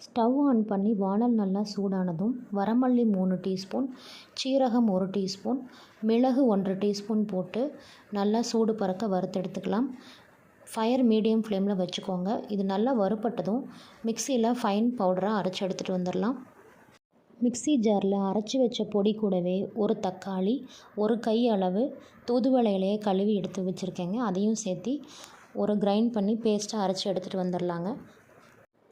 Stove on பண்ணி வானல் நல்லா சூடானதும் வரமல்லி மூணு டீஸ்பூன் சீரகம் ஒரு டீஸ்பூன் மிளகு ஒன்றரை டீஸ்பூன் போட்டு நல்லா சூடு பறக்க வறுத்தெடுத்துக்கலாம். ஃபயர் மீடியம் ஃப்ளேமில் வச்சுக்கோங்க. இது நல்லா வறுப்பட்டதும் மிக்சியில் ஃபைன் பவுடராக அரைச்சி எடுத்துகிட்டு வந்துடலாம் மிக்ஸி ஜாரில் அரைச்சி வச்ச பொடி கூடவே ஒரு தக்காளி ஒரு கை அளவு தூதுவளையிலையே கழுவி எடுத்து வச்சுருக்கேங்க. அதையும் சேர்த்து ஒரு கிரைண்ட் பண்ணி பேஸ்ட்டாக அரைச்சி எடுத்துகிட்டு வந்துடலாங்க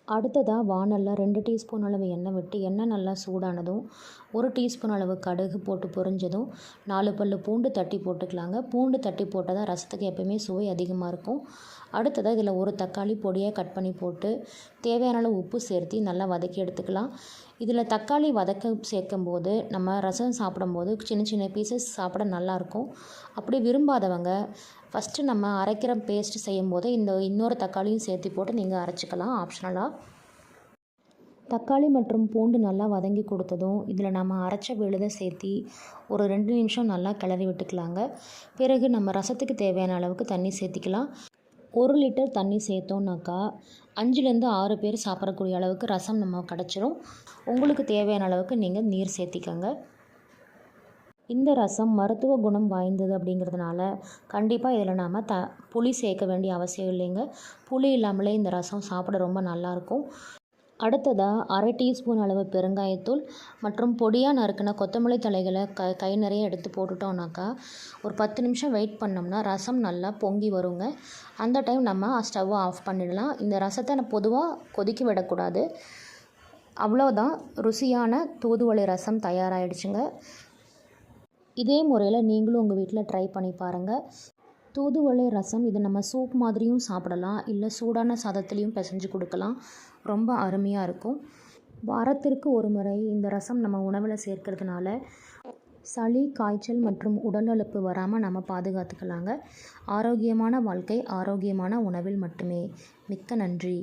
அடுத்ததாக வானலில் ரெண்டு டீஸ்பூன் அளவு எண்ணெய் விட்டு எண்ணெய் நல்லா சூடானதும் ஒரு டீஸ்பூன் அளவு கடுகு போட்டு பொரிஞ்சதும் நாலு பல் பூண்டு தட்டி போட்டுக்கலாங்க. பூண்டு தட்டி போட்டால் தான் ரசத்துக்கு எப்பயுமே சுவை அதிகமாக இருக்கும். அடுத்ததாக இதில் ஒரு தக்காளி பொடியாக கட் பண்ணி போட்டு தேவையான அளவு உப்பு சேர்த்து நல்லா வதக்கி எடுத்துக்கலாம். இதில் தக்காளி வதக்க சேர்க்கும்போது நம்ம ரசம் சாப்பிடும்போது சின்ன சின்ன பீசஸ் சாப்பிட நல்லாயிருக்கும். அப்படி விரும்பாதவங்க ஃபஸ்ட்டு நம்ம அரைக்கிற பேஸ்ட் செய்யும் போது இந்த இன்னொரு தக்காளியும் சேர்த்து போட்டு நீங்கள் அரைச்சிக்கலாம் ஆப்ஷனலாக தக்காளி மற்றும் பூண்டு நல்லா வதங்கி கொடுத்ததும் இதில் நம்ம அரைச்ச விழுதை சேர்த்தி ஒரு ரெண்டு நிமிஷம் நல்லா கிளறி விட்டுக்கலாங்க. பிறகு நம்ம ரசத்துக்கு தேவையான அளவுக்கு தண்ணி சேர்த்திக்கலாம். ஒரு லிட்டர் தண்ணி சேர்த்தோன்னாக்கா அஞ்சுலேருந்து ஆறு பேர் சாப்பிடக்கூடிய அளவுக்கு ரசம் நம்ம கிடச்சிரும். உங்களுக்கு தேவையான அளவுக்கு நீங்கள் நீர் சேர்த்திக்கங்க. இந்த ரசம் மருத்துவ குணம் வாய்ந்தது அப்படிங்கிறதுனால கண்டிப்பாக இதில் நாம் த புளி சேர்க்க வேண்டிய அவசியம் இல்லைங்க. புளி இல்லாமலே இந்த ரசம் சாப்பிட ரொம்ப நல்லாயிருக்கும் அடுத்ததாக அரை டீஸ்பூன் அளவு பெருங்காயத்தூள் மற்றும் பொடியாக நறுக்கின கொத்தமல்லி தலைகளை க கை நிறைய எடுத்து போட்டுட்டோம்னாக்கா ஒரு பத்து நிமிஷம் வெயிட் பண்ணோம்னா ரசம் நல்லா பொங்கி வருங்க. அந்த டைம் நம்ம ஸ்டவ்வை ஆஃப் பண்ணிடலாம். இந்த ரசத்தை நான் பொதுவாக கொதிக்க விடக்கூடாது. அவ்வளோதான் ருசியான தூதுவளை ரசம் தயாராகிடுச்சுங்க இதே முறையில் நீங்களும் உங்கள் வீட்டில் ட்ரை பண்ணி பாருங்கள் தூதுவளை ரசம் இது நம்ம சூப் மாதிரியும் சாப்பிடலாம். இல்லை சூடான சாதத்துலேயும் பிசைஞ்சு கொடுக்கலாம். ரொம்ப அருமையாக இருக்கும். வாரத்திற்கு ஒரு முறை இந்த ரசம் நம்ம உணவில் சேர்க்கறதுனால சளி காய்ச்சல் மற்றும் உடல் உடலழுப்பு வராமல் நம்ம பாதுகாத்துக்கலாங்க. ஆரோக்கியமான வாழ்க்கை ஆரோக்கியமான உணவில் மட்டுமே. மிக்க நன்றி.